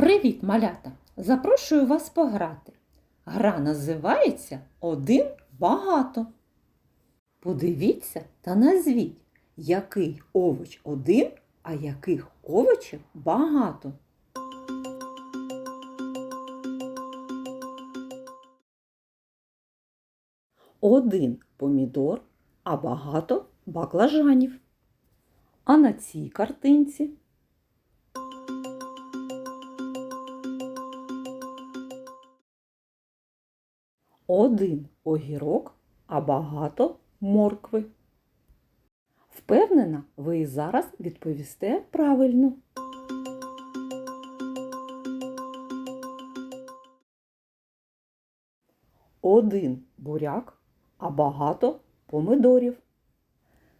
Привіт, малята! Запрошую вас пограти. Гра називається Один багато. Подивіться та назвіть, який овоч один, а яких овочів багато. Один помідор, а багато баклажанів. А на цій картинці один огірок, а багато моркви. Впевнена, ви і зараз відповісте правильно. Один буряк, а багато помидорів.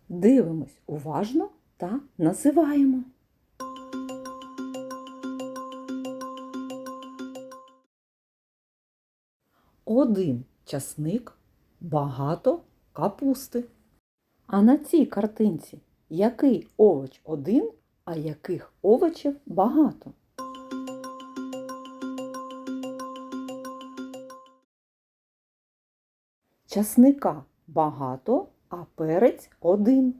Дивимось уважно та називаємо. Один часник, багато капусти. А на цій картинці який овоч один, а яких овочів багато? Часника багато, а перець один.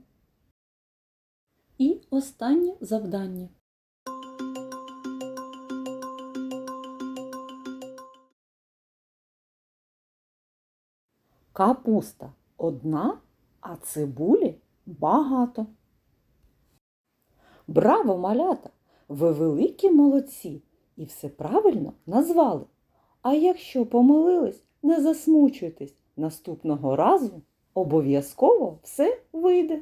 І останнє завдання. Капуста одна, а цибулі багато. Браво, малята! Ви великі молодці і все правильно назвали. А якщо помилились, не засмучуйтесь. Наступного разу обов'язково все вийде.